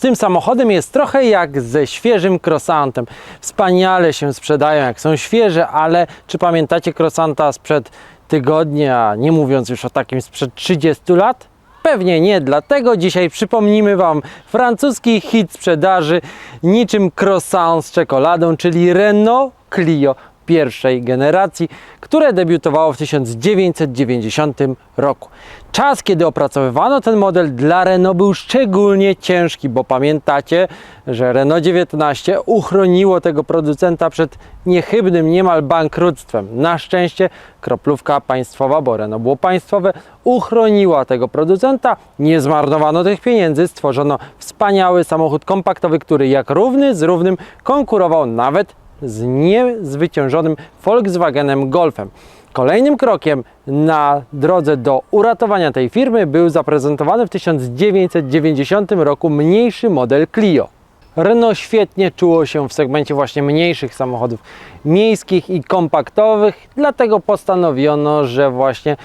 z tym samochodem jest trochę jak ze świeżym croissantem. Wspaniale się sprzedają, jak są świeże, ale czy pamiętacie croissanta sprzed tygodnia, nie mówiąc już o takim sprzed 30 lat? Pewnie nie, dlatego dzisiaj przypomnimy Wam francuski hit sprzedaży niczym croissant z czekoladą, czyli Renault Clio pierwszej generacji, które debiutowało w 1990 roku. Czas, kiedy opracowywano ten model dla Renault był szczególnie ciężki, bo pamiętacie, że Renault 19 uchroniło tego producenta przed niechybnym niemal bankructwem. Na szczęście kroplówka państwowa, bo Renault było państwowe, uchroniła tego producenta. Nie zmarnowano tych pieniędzy, stworzono wspaniały samochód kompaktowy, który jak równy z równym konkurował nawet z niezwyciężonym Volkswagenem Golfem. Kolejnym krokiem na drodze do uratowania tej firmy był zaprezentowany w 1990 roku mniejszy model Clio. Renault świetnie czuło się w segmencie właśnie mniejszych samochodów miejskich i kompaktowych, dlatego postanowiono, że właśnie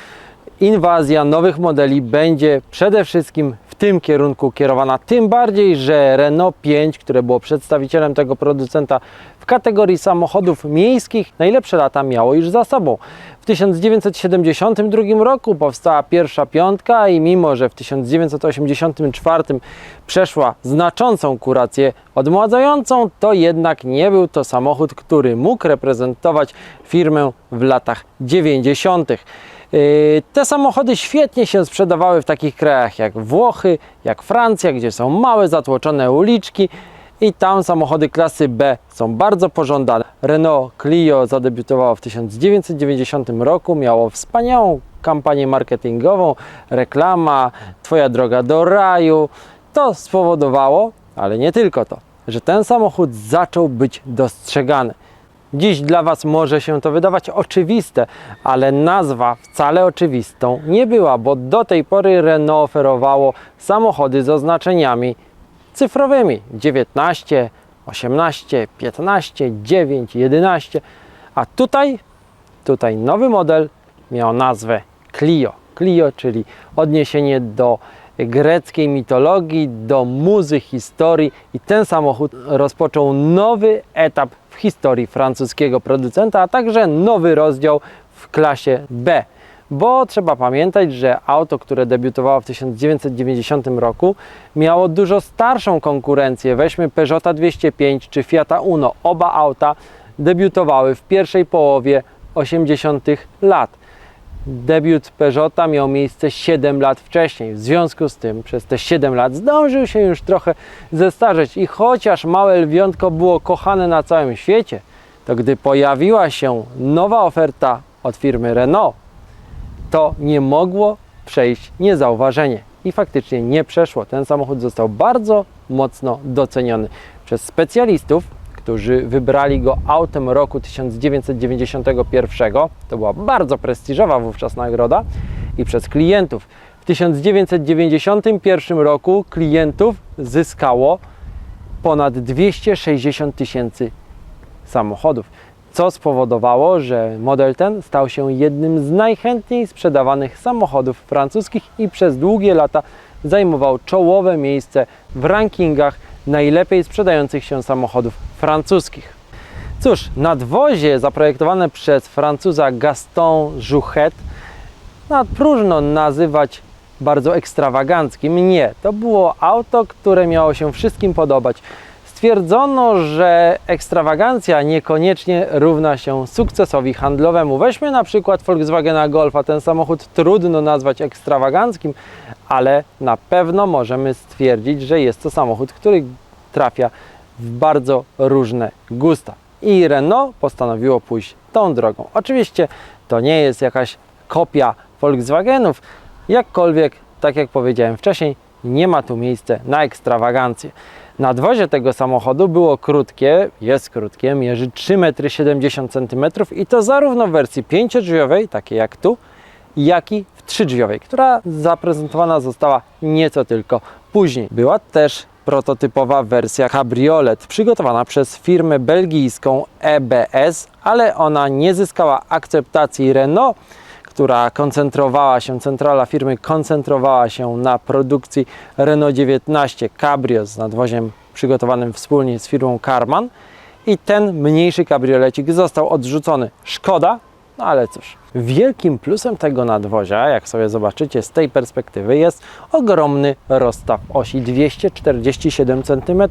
inwazja nowych modeli będzie przede wszystkim w tym kierunku kierowana. Tym bardziej, że Renault 5, które było przedstawicielem tego producenta w kategorii samochodów miejskich, najlepsze lata miało już za sobą. W 1972 roku powstała pierwsza piątka i mimo, że w 1984 przeszła znaczącą kurację odmładzającą, to jednak nie był to samochód, który mógł reprezentować firmę w latach 90. Yy, Te samochody świetnie się sprzedawały w takich krajach jak Włochy, jak Francja, gdzie są małe, zatłoczone uliczki i tam samochody klasy B są bardzo pożądane. Renault Clio zadebiutowało w 1990 roku, miało wspaniałą kampanię marketingową, reklama, Twoja droga do raju. To spowodowało, ale nie tylko to, że ten samochód zaczął być dostrzegany. Dziś dla Was może się to wydawać oczywiste, ale nazwa wcale oczywistą nie była, bo do tej pory Renault oferowało samochody z oznaczeniami cyfrowymi 19, 18, 15, 9, 11, a tutaj, tutaj nowy model miał nazwę Clio. Clio, czyli odniesienie do greckiej mitologii, do muzy historii i ten samochód rozpoczął nowy etap w historii francuskiego producenta, a także nowy rozdział w klasie B. Bo trzeba pamiętać, że auto, które debiutowało w 1990 roku, miało dużo starszą konkurencję. Weźmy Peugeota 205 czy Fiata Uno. Oba auta debiutowały w pierwszej połowie 80 lat. Debiut Peugeota miał miejsce 7 lat wcześniej. W związku z tym przez te 7 lat zdążył się już trochę zestarzeć i chociaż małe lwiątko było kochane na całym świecie, to gdy pojawiła się nowa oferta od firmy Renault, to nie mogło przejść niezauważenie. I faktycznie nie przeszło. Ten samochód został bardzo mocno doceniony przez specjalistów, którzy wybrali go autem roku 1991. To była bardzo prestiżowa wówczas nagroda. I przez klientów. W 1991 roku klientów zyskało ponad 260 tysięcy samochodów, co spowodowało, że model ten stał się jednym z najchętniej sprzedawanych samochodów francuskich i przez długie lata zajmował czołowe miejsce w rankingach najlepiej sprzedających się samochodów francuskich. Cóż, nadwozie zaprojektowane przez Francuza Gaston Jouchet no, próżno nazywać bardzo ekstrawaganckim. Nie, to było auto, które miało się wszystkim podobać. Stwierdzono, że ekstrawagancja niekoniecznie równa się sukcesowi handlowemu. Weźmy na przykład Volkswagena Golfa. Ten samochód trudno nazwać ekstrawaganckim, ale na pewno możemy stwierdzić, że jest to samochód, który trafia w bardzo różne gusta. I Renault postanowiło pójść tą drogą. Oczywiście to nie jest jakaś kopia Volkswagenów, jakkolwiek, tak jak powiedziałem wcześniej, nie ma tu miejsca na ekstrawagancję. Nadwozie tego samochodu było krótkie, jest krótkie, mierzy 3,70 m i to zarówno w wersji pięciodrzwiowej, takiej jak tu, jak i w trzydrzwiowej, która zaprezentowana została nieco tylko później. Była też prototypowa wersja cabriolet, przygotowana przez firmę belgijską EBS, ale ona nie zyskała akceptacji Renault, która koncentrowała się, centrala firmy koncentrowała się na produkcji Renault 19 Cabrio z nadwoziem przygotowanym wspólnie z firmą Karman i ten mniejszy kabriolecik został odrzucony. Szkoda, no ale cóż. Wielkim plusem tego nadwozia, jak sobie zobaczycie z tej perspektywy, jest ogromny rozstaw osi 247 cm.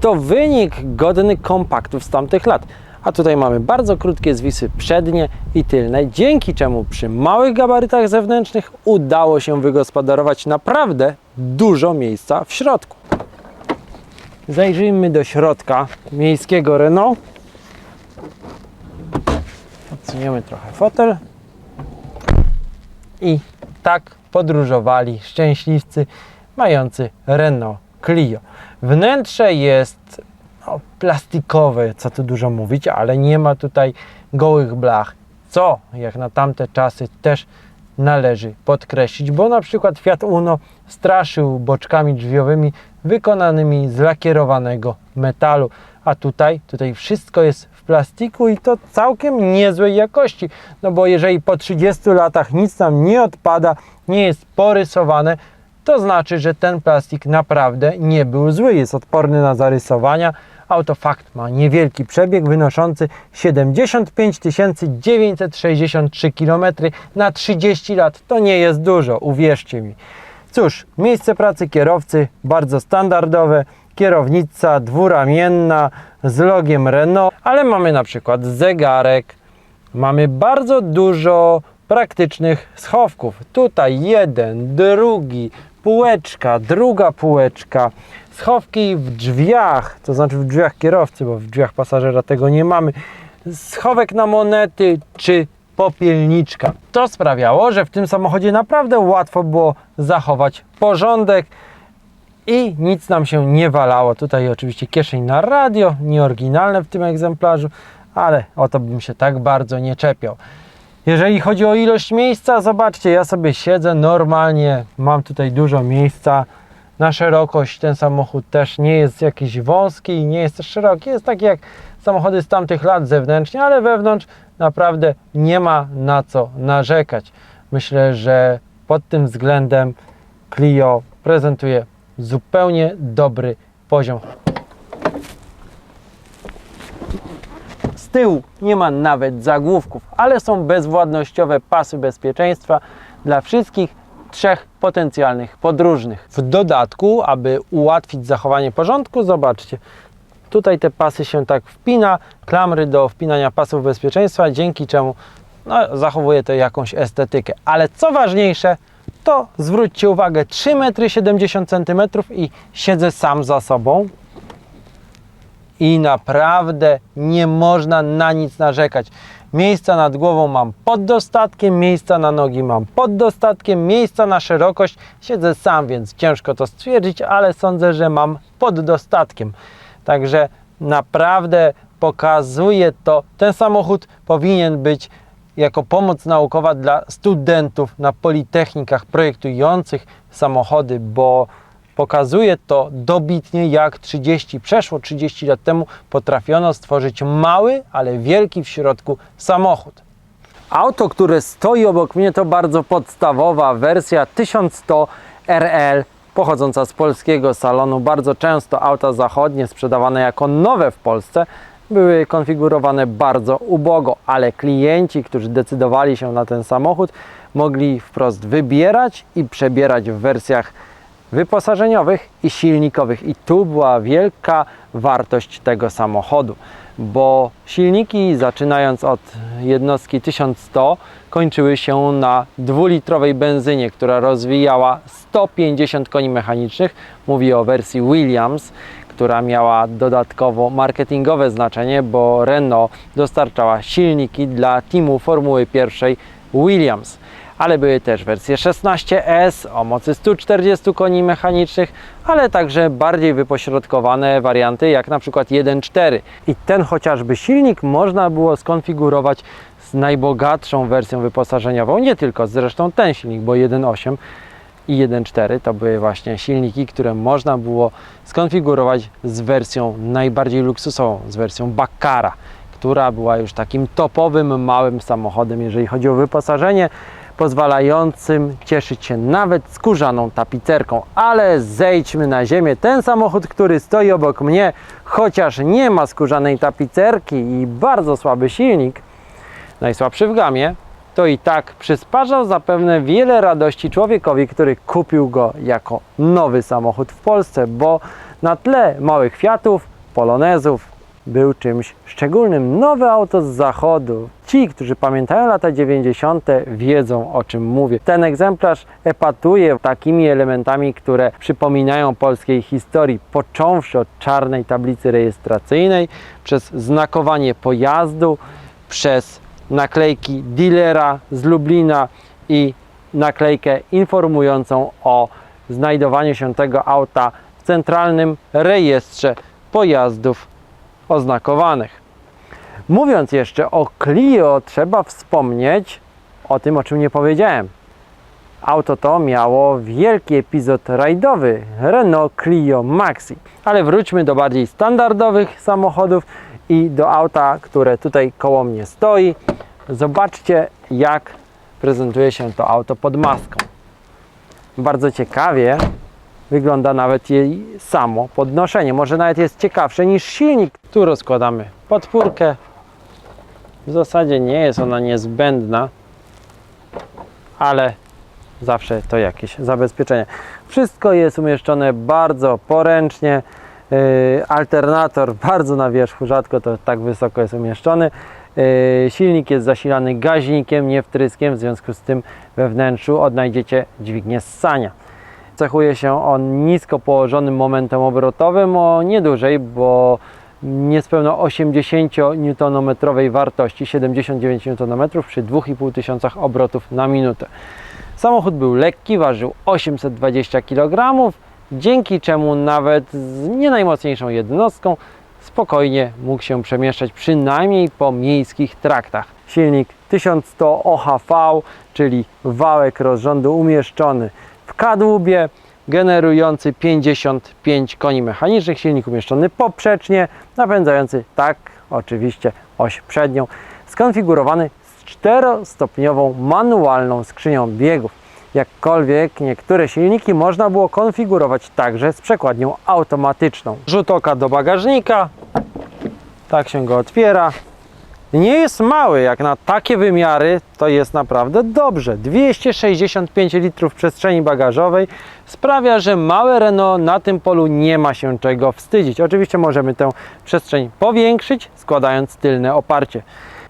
To wynik godny kompaktów z tamtych lat. A tutaj mamy bardzo krótkie zwisy przednie i tylne, dzięki czemu przy małych gabarytach zewnętrznych udało się wygospodarować naprawdę dużo miejsca w środku. Zajrzyjmy do środka miejskiego Renault. Odsuniemy trochę fotel. I tak podróżowali szczęśliwcy mający Renault Clio. Wnętrze jest no, plastikowe, co tu dużo mówić, ale nie ma tutaj gołych blach, co jak na tamte czasy też należy podkreślić, bo na przykład Fiat Uno straszył boczkami drzwiowymi wykonanymi z lakierowanego metalu, a tutaj, tutaj wszystko jest w plastiku i to całkiem niezłej jakości, no bo jeżeli po 30 latach nic tam nie odpada, nie jest porysowane, to znaczy, że ten plastik naprawdę nie był zły, jest odporny na zarysowania. Auto fakt ma niewielki przebieg wynoszący 75 963 km na 30 lat. To nie jest dużo, uwierzcie mi. Cóż, miejsce pracy kierowcy bardzo standardowe, kierownica dwuramienna z logiem Renault, ale mamy na przykład zegarek, mamy bardzo dużo praktycznych schowków. Tutaj jeden, drugi, półeczka, druga półeczka, schowki w drzwiach, to znaczy w drzwiach kierowcy, bo w drzwiach pasażera tego nie mamy, schowek na monety czy popielniczka. To sprawiało, że w tym samochodzie naprawdę łatwo było zachować porządek i nic nam się nie walało. Tutaj oczywiście kieszeń na radio, nieoryginalne w tym egzemplarzu, ale o to bym się tak bardzo nie czepiał. Jeżeli chodzi o ilość miejsca, zobaczcie, ja sobie siedzę normalnie, mam tutaj dużo miejsca. Na szerokość ten samochód też nie jest jakiś wąski, nie jest też szeroki, jest taki jak samochody z tamtych lat zewnętrznie, ale wewnątrz naprawdę nie ma na co narzekać. Myślę, że pod tym względem Clio prezentuje zupełnie dobry poziom. Z tyłu nie ma nawet zagłówków, ale są bezwładnościowe pasy bezpieczeństwa dla wszystkich trzech potencjalnych podróżnych. W dodatku, aby ułatwić zachowanie porządku, zobaczcie, tutaj te pasy się tak wpina, klamry do wpinania pasów bezpieczeństwa, dzięki czemu no, zachowuje to jakąś estetykę. Ale co ważniejsze, to zwróćcie uwagę, 3,70 m i siedzę sam za sobą i naprawdę nie można na nic narzekać. Miejsca nad głową mam pod dostatkiem, miejsca na nogi mam pod dostatkiem, miejsca na szerokość siedzę sam, więc ciężko to stwierdzić, ale sądzę, że mam pod dostatkiem. Także naprawdę pokazuje to, ten samochód powinien być jako pomoc naukowa dla studentów na politechnikach projektujących samochody, bo pokazuje to dobitnie, jak 30, przeszło 30 lat temu potrafiono stworzyć mały, ale wielki w środku samochód. Auto, które stoi obok mnie, to bardzo podstawowa wersja 1100 RL pochodząca z polskiego salonu. Bardzo często auta zachodnie sprzedawane jako nowe w Polsce były konfigurowane bardzo ubogo, ale klienci, którzy decydowali się na ten samochód, mogli wprost wybierać i przebierać w wersjach wyposażeniowych i silnikowych. I tu była wielka wartość tego samochodu, bo silniki zaczynając od jednostki 1100 kończyły się na dwulitrowej benzynie, która rozwijała 150 koni mechanicznych. Mówię o wersji Williams, która miała dodatkowo marketingowe znaczenie, bo Renault dostarczała silniki dla teamu Formuły 1 Williams ale były też wersje 16S o mocy 140 koni mechanicznych, ale także bardziej wypośrodkowane warianty jak na przykład 1.4 i ten chociażby silnik można było skonfigurować z najbogatszą wersją wyposażeniową, nie tylko zresztą ten silnik, bo 1.8 i 1.4 to były właśnie silniki, które można było skonfigurować z wersją najbardziej luksusową, z wersją Bacara, która była już takim topowym małym samochodem, jeżeli chodzi o wyposażenie, pozwalającym cieszyć się nawet skórzaną tapicerką. Ale zejdźmy na ziemię. Ten samochód, który stoi obok mnie, chociaż nie ma skórzanej tapicerki i bardzo słaby silnik, najsłabszy w gamie, to i tak przysparzał zapewne wiele radości człowiekowi, który kupił go jako nowy samochód w Polsce, bo na tle małych Fiatów, Polonezów był czymś szczególnym. Nowe auto z zachodu. Ci, którzy pamiętają lata 90., wiedzą o czym mówię. Ten egzemplarz epatuje takimi elementami, które przypominają polskiej historii, począwszy od czarnej tablicy rejestracyjnej, przez znakowanie pojazdu, przez naklejki dealera z Lublina i naklejkę informującą o znajdowaniu się tego auta w centralnym rejestrze pojazdów oznakowanych. Mówiąc jeszcze o Clio, trzeba wspomnieć o tym, o czym nie powiedziałem. Auto to miało wielki epizod rajdowy Renault Clio Maxi. Ale wróćmy do bardziej standardowych samochodów i do auta, które tutaj koło mnie stoi. Zobaczcie, jak prezentuje się to auto pod maską. Bardzo ciekawie wygląda nawet jej samo podnoszenie. Może nawet jest ciekawsze niż silnik. Tu rozkładamy podpórkę. W zasadzie nie jest ona niezbędna, ale zawsze to jakieś zabezpieczenie. Wszystko jest umieszczone bardzo poręcznie. Yy, Alternator bardzo na wierzchu, rzadko to tak wysoko jest umieszczony. Yy, Silnik jest zasilany gaźnikiem, nie wtryskiem, w związku z tym we wnętrzu odnajdziecie dźwignię ssania. Cechuje się on nisko położonym momentem obrotowym o niedużej, bo niespełna 80 Nm wartości, 79 Nm przy 2,5 tysiącach obrotów na minutę. Samochód był lekki, ważył 820 kg, dzięki czemu nawet z nie najmocniejszą jednostką spokojnie mógł się przemieszczać przynajmniej po miejskich traktach. Silnik 1100 OHV, czyli wałek rozrządu umieszczony w kadłubie, generujący 55 koni mechanicznych, silnik umieszczony poprzecznie, napędzający tak oczywiście oś przednią, skonfigurowany z czterostopniową manualną skrzynią biegów. Jakkolwiek niektóre silniki można było konfigurować także z przekładnią automatyczną. Rzut oka do bagażnika, tak się go otwiera. Nie jest mały, jak na takie wymiary to jest naprawdę dobrze. 265 litrów przestrzeni bagażowej sprawia, że małe Renault na tym polu nie ma się czego wstydzić. Oczywiście możemy tę przestrzeń powiększyć, składając tylne oparcie.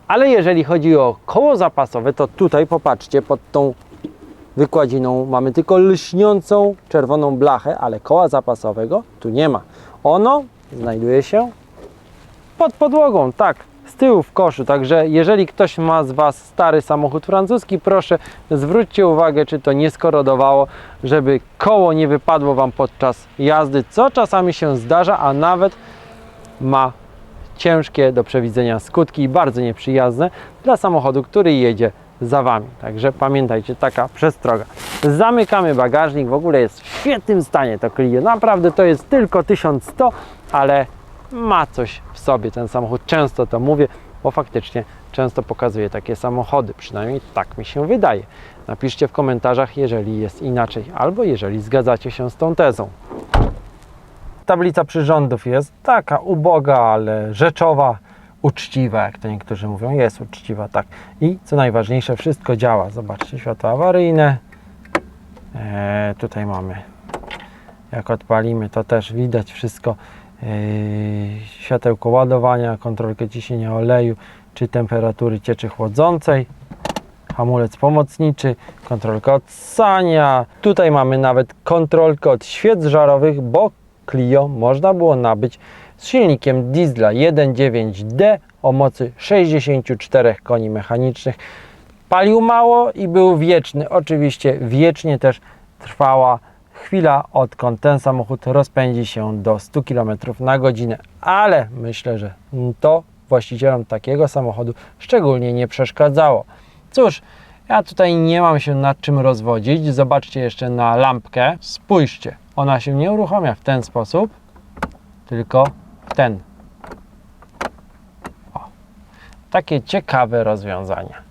Ale jeżeli chodzi o koło zapasowe, to tutaj popatrzcie, pod tą wykładziną mamy tylko lśniącą czerwoną blachę, ale koła zapasowego tu nie ma. Ono znajduje się pod podłogą, tak, tyłu w koszu. Także jeżeli ktoś ma z Was stary samochód francuski, proszę zwróćcie uwagę, czy to nie skorodowało, żeby koło nie wypadło Wam podczas jazdy, co czasami się zdarza, a nawet ma ciężkie do przewidzenia skutki i bardzo nieprzyjazne dla samochodu, który jedzie za Wami. Także pamiętajcie, taka przestroga. Zamykamy bagażnik, w ogóle jest w świetnym stanie to Clio. Naprawdę to jest tylko 1100, ale ma coś w sobie ten samochód. Często to mówię, bo faktycznie często pokazuję takie samochody. Przynajmniej tak mi się wydaje. Napiszcie w komentarzach, jeżeli jest inaczej, albo jeżeli zgadzacie się z tą tezą. Tablica przyrządów jest taka uboga, ale rzeczowa, uczciwa, jak to niektórzy mówią. Jest uczciwa, tak. I co najważniejsze, wszystko działa. Zobaczcie, światła awaryjne. Eee, tutaj mamy, jak odpalimy, to też widać wszystko. Eee, światełko ładowania, kontrolkę ciśnienia oleju czy temperatury cieczy chłodzącej hamulec pomocniczy, kontrolka odsania. Tutaj mamy nawet kontrolkę od świec żarowych, bo Clio można było nabyć z silnikiem diesla 1.9D o mocy 64 koni mechanicznych. Palił mało i był wieczny. Oczywiście wiecznie też trwała chwila, odkąd ten samochód rozpędzi się do 100 km na godzinę. Ale myślę, że to właścicielom takiego samochodu szczególnie nie przeszkadzało. Cóż, ja tutaj nie mam się nad czym rozwodzić. Zobaczcie jeszcze na lampkę. Spójrzcie, ona się nie uruchamia w ten sposób, tylko w ten. O. takie ciekawe rozwiązania.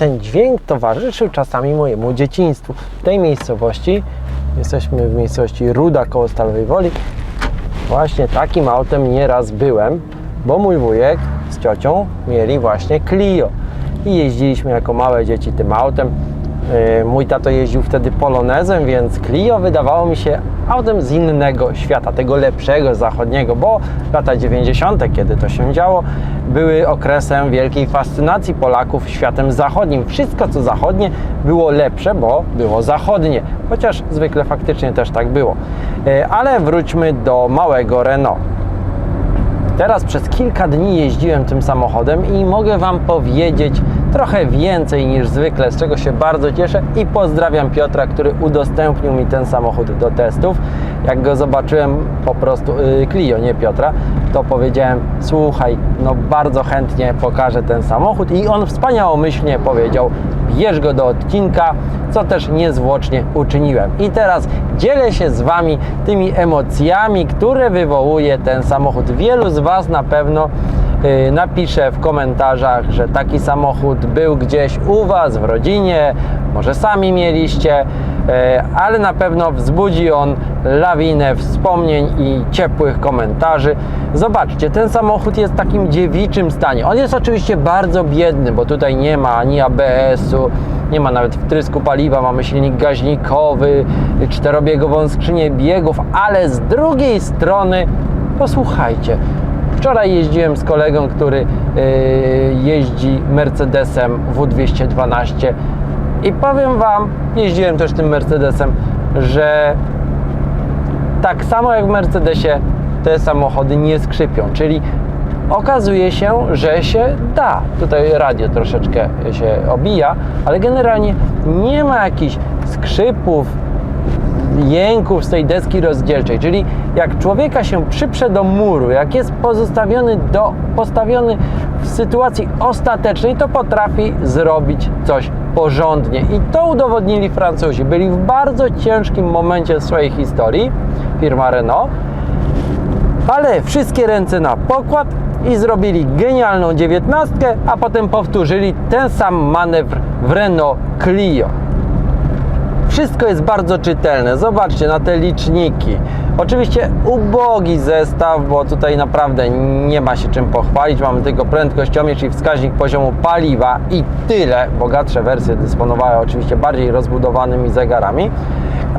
Ten dźwięk towarzyszył czasami mojemu dzieciństwu. W tej miejscowości, jesteśmy w miejscowości Ruda koło Stalowej Woli, właśnie takim autem nieraz byłem, bo mój wujek z ciocią mieli właśnie Clio i jeździliśmy jako małe dzieci tym autem. Yy, Mój tato jeździł wtedy Polonezem, więc Clio wydawało mi się autem z innego świata, tego lepszego, zachodniego, bo lata 90., kiedy to się działo, były okresem wielkiej fascynacji Polaków światem zachodnim. Wszystko, co zachodnie, było lepsze, bo było zachodnie, chociaż zwykle faktycznie też tak było. Yy, Ale wróćmy do małego Renault. Teraz przez kilka dni jeździłem tym samochodem i mogę Wam powiedzieć trochę więcej niż zwykle, z czego się bardzo cieszę i pozdrawiam Piotra, który udostępnił mi ten samochód do testów. Jak go zobaczyłem po prostu, yy, nie Piotra, to powiedziałem, słuchaj, no bardzo chętnie pokażę ten samochód i on wspaniałomyślnie powiedział, bierz go do odcinka, co też niezwłocznie uczyniłem. I teraz dzielę się z Wami tymi emocjami, które wywołuje ten samochód. Wielu z Was na pewno yy, napisze w komentarzach, że taki samochód był gdzieś u Was w rodzinie, może sami mieliście, yy, ale na pewno wzbudzi on lawinę wspomnień i ciepłych komentarzy. Zobaczcie, ten samochód jest w takim dziewiczym stanie. On jest oczywiście bardzo biedny, bo tutaj nie ma ani ABS-u, nie ma nawet wtrysku paliwa, mamy silnik gaźnikowy, czterobiegową skrzynię biegów, ale z drugiej strony, posłuchajcie, wczoraj jeździłem z kolegą, który yy, jeździ Mercedesem W212 i powiem Wam, jeździłem też tym Mercedesem, że tak samo jak w Mercedesie te samochody nie skrzypią, czyli okazuje się, że się da. Tutaj radio troszeczkę się obija, ale generalnie nie ma jakichś skrzypów, jęków z tej deski rozdzielczej, czyli jak człowieka się przyprze do muru, jak jest pozostawiony do, postawiony w sytuacji ostatecznej, to potrafi zrobić coś porządnie. I to udowodnili Francuzi. Byli w bardzo ciężkim momencie swojej historii, firma Renault, ale wszystkie ręce na pokład i zrobili genialną dziewiętnastkę, a potem powtórzyli ten sam manewr w Renault Clio. Wszystko jest bardzo czytelne. Zobaczcie na te liczniki. Oczywiście ubogi zestaw, bo tutaj naprawdę nie ma się czym pochwalić. Mamy tylko prędkościomierz i wskaźnik poziomu paliwa i tyle. Bogatsze wersje dysponowały oczywiście bardziej rozbudowanymi zegarami.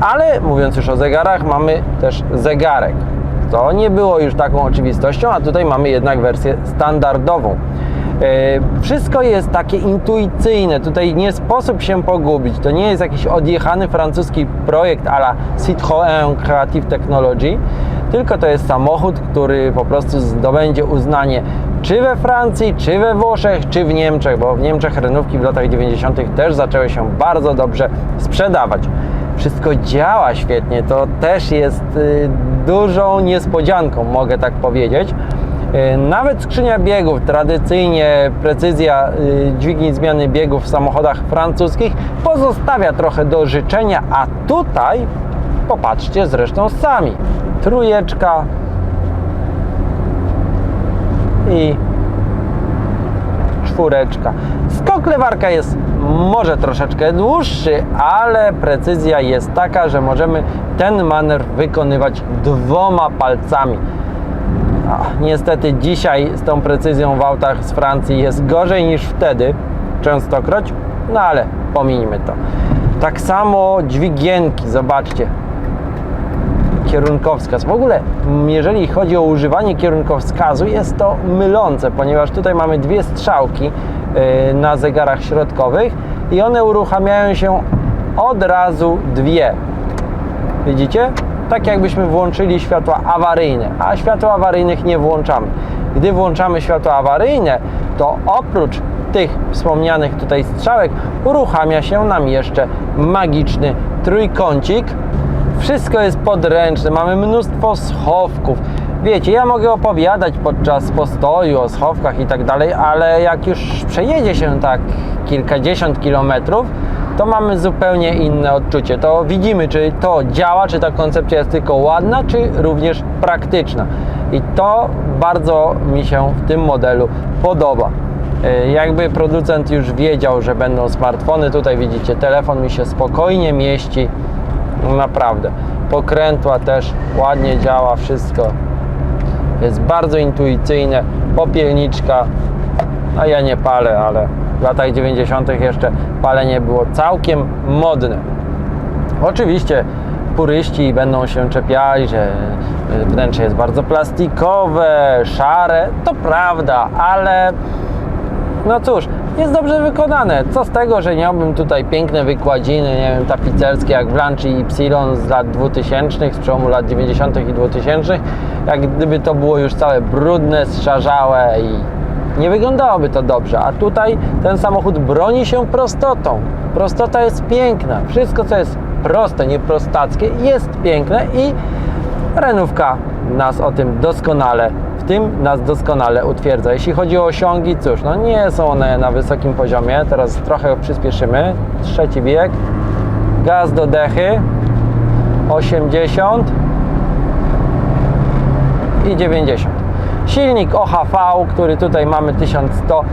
Ale mówiąc już o zegarach, mamy też zegarek. To nie było już taką oczywistością, a tutaj mamy jednak wersję standardową. E, Wszystko jest takie intuicyjne, tutaj nie sposób się pogubić. To nie jest jakiś odjechany francuski projekt a la Citroën Creative Technology, tylko to jest samochód, który po prostu zdobędzie uznanie czy we Francji, czy we Włoszech, czy w Niemczech, bo w Niemczech renówki w latach 90. też zaczęły się bardzo dobrze sprzedawać. Wszystko działa świetnie, to też jest y, dużą niespodzianką, mogę tak powiedzieć. Y, Nawet skrzynia biegów, tradycyjnie precyzja y, dźwigni zmiany biegów w samochodach francuskich pozostawia trochę do życzenia, a tutaj popatrzcie zresztą sami. Trójeczka i czwóreczka. Skok lewarka jest może troszeczkę dłuższy, ale precyzja jest taka, że możemy ten manewr wykonywać dwoma palcami. A, niestety dzisiaj z tą precyzją w autach z Francji jest gorzej niż wtedy, częstokroć, no ale pominijmy to. Tak samo dźwigienki, zobaczcie, kierunkowskaz. W ogóle, jeżeli chodzi o używanie kierunkowskazu, jest to mylące, ponieważ tutaj mamy dwie strzałki yy, na zegarach środkowych i one uruchamiają się od razu dwie. Widzicie? Tak jakbyśmy włączyli światła awaryjne, a światła awaryjnych nie włączamy. Gdy włączamy światła awaryjne, to oprócz tych wspomnianych tutaj strzałek uruchamia się nam jeszcze magiczny trójkącik. Wszystko jest podręczne, mamy mnóstwo schowków. Wiecie, ja mogę opowiadać podczas postoju o schowkach i tak dalej, ale jak już przejedzie się tak kilkadziesiąt kilometrów, to mamy zupełnie inne odczucie. To widzimy, czy to działa, czy ta koncepcja jest tylko ładna, czy również praktyczna. I to bardzo mi się w tym modelu podoba. E, Jakby producent już wiedział, że będą smartfony, tutaj widzicie, telefon mi się spokojnie mieści. Naprawdę. Pokrętła też ładnie działa, wszystko jest bardzo intuicyjne. Popielniczka, no ja nie palę, ale w latach 90. jeszcze palenie było całkiem modne. Oczywiście puryści będą się czepiali, że y, wnętrze jest bardzo plastikowe, szare. To prawda, ale no cóż, jest dobrze wykonane. Co z tego, że miałbym tutaj piękne wykładziny, nie wiem, tapicerskie jak w Lanci i Y z lat 2000, z przełomu lat 90. i 2000, jak gdyby to było już całe brudne, strzarzałe i nie wyglądałoby to dobrze. A tutaj ten samochód broni się prostotą. Prostota jest piękna. Wszystko, co jest proste, nie prostackie, jest piękne i Renówka nas o tym doskonale, w tym nas doskonale utwierdza. Jeśli chodzi o osiągi, cóż, no nie są one na wysokim poziomie. Teraz trochę przyspieszymy. Trzeci bieg. Gaz do dechy. 80 i 90. Silnik OHV, który tutaj mamy 1100,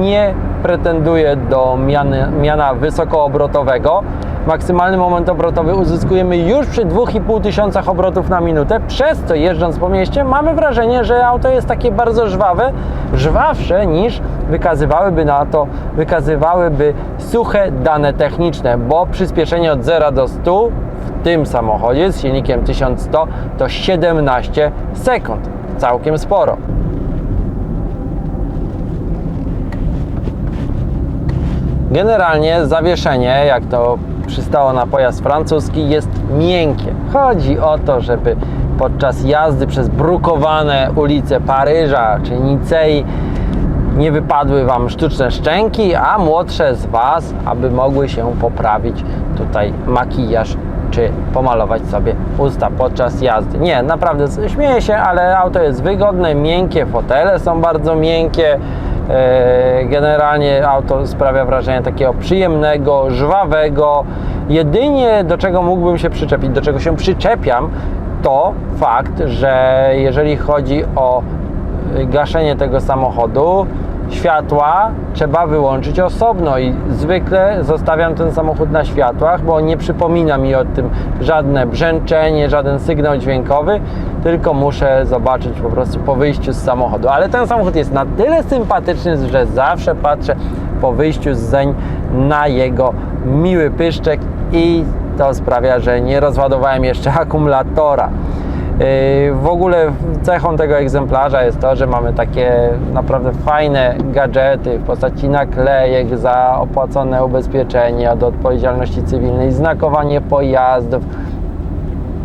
nie pretenduje do miany, miana wysokoobrotowego. Maksymalny moment obrotowy uzyskujemy już przy 2500 obrotów na minutę, przez co jeżdżąc po mieście mamy wrażenie, że auto jest takie bardzo żwawe, żwawsze niż wykazywałyby na to, wykazywałyby suche dane techniczne, bo przyspieszenie od 0 do 100 w tym samochodzie z silnikiem 1100 to 17 sekund. Całkiem sporo. Generalnie zawieszenie, jak to przystało na pojazd francuski, jest miękkie. Chodzi o to, żeby podczas jazdy przez brukowane ulice Paryża czy Nicei nie wypadły Wam sztuczne szczęki, a młodsze z Was, aby mogły się poprawić tutaj makijaż czy pomalować sobie usta podczas jazdy. Nie, naprawdę śmieję się, ale auto jest wygodne, miękkie, fotele są bardzo miękkie. E, Generalnie auto sprawia wrażenie takiego przyjemnego, żwawego. Jedynie do czego mógłbym się przyczepić, do czego się przyczepiam, to fakt, że jeżeli chodzi o y, gaszenie tego samochodu, światła trzeba wyłączyć osobno i zwykle zostawiam ten samochód na światłach, bo nie przypomina mi o tym żadne brzęczenie, żaden sygnał dźwiękowy, tylko muszę zobaczyć po prostu po wyjściu z samochodu. Ale ten samochód jest na tyle sympatyczny, że zawsze patrzę po wyjściu z zeń na jego miły pyszczek i to sprawia, że nie rozładowałem jeszcze akumulatora. Yy, W ogóle cechą tego egzemplarza jest to, że mamy takie naprawdę fajne gadżety w postaci naklejek za opłacone ubezpieczenie od odpowiedzialności cywilnej, znakowanie pojazdów.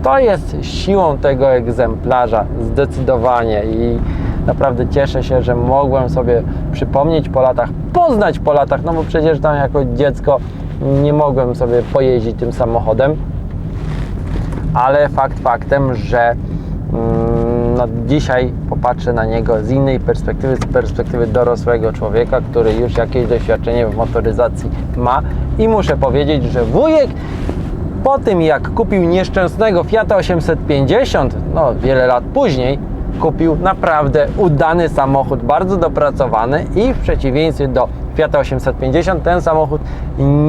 To jest siłą tego egzemplarza zdecydowanie i naprawdę cieszę się, że mogłem sobie przypomnieć po latach, poznać po latach, no bo przecież tam jako dziecko nie mogłem sobie pojeździć tym samochodem ale fakt faktem, że mm, no, dzisiaj popatrzę na niego z innej perspektywy, z perspektywy dorosłego człowieka, który już jakieś doświadczenie w motoryzacji ma. I muszę powiedzieć, że wujek po tym jak kupił nieszczęsnego Fiata 850, no wiele lat później, kupił naprawdę udany samochód, bardzo dopracowany i w przeciwieństwie do Fiata 850 ten samochód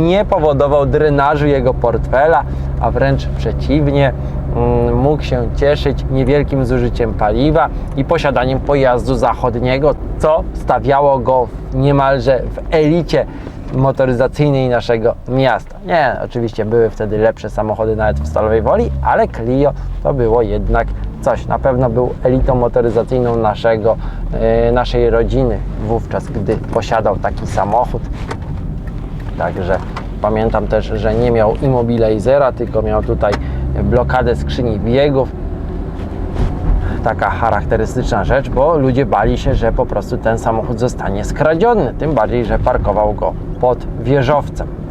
nie powodował drenażu jego portfela, a wręcz przeciwnie, mm, mógł się cieszyć niewielkim zużyciem paliwa i posiadaniem pojazdu zachodniego, co stawiało go niemalże w elicie motoryzacyjnej naszego miasta. Nie, oczywiście były wtedy lepsze samochody nawet w Stalowej Woli, ale Clio to było jednak coś. Na pewno był elitą motoryzacyjną naszego, e, naszej rodziny wówczas, gdy posiadał taki samochód. Także pamiętam też, że nie miał immobilizera, tylko miał tutaj blokadę skrzyni biegów. taka charakterystyczna rzecz, bo ludzie bali się, że po prostu ten samochód zostanie skradziony. Tym bardziej, że parkował go pod wieżowcem.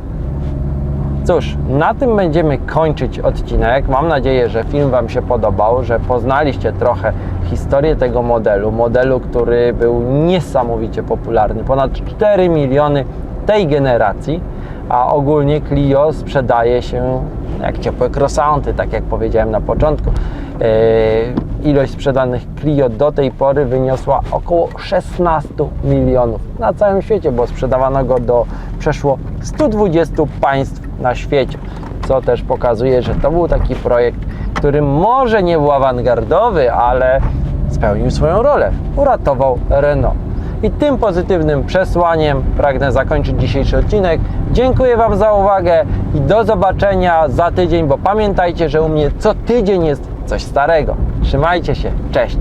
Cóż, na tym będziemy kończyć odcinek. Mam nadzieję, że film Wam się podobał, że poznaliście trochę historię tego modelu. Modelu, który był niesamowicie popularny. Ponad 4 miliony tej generacji, a ogólnie Clio sprzedaje się jak ciepłe croissanty, tak jak powiedziałem na początku. Yy, ilość sprzedanych Clio do tej pory wyniosła około 16 milionów na całym świecie, bo sprzedawano go do przeszło 120 państw na świecie, co też pokazuje, że to był taki projekt, który może nie był awangardowy, ale spełnił swoją rolę. Uratował Renault. I tym pozytywnym przesłaniem pragnę zakończyć dzisiejszy odcinek. Dziękuję Wam za uwagę i do zobaczenia za tydzień, bo pamiętajcie, że u mnie co tydzień jest coś starego. Trzymajcie się, cześć!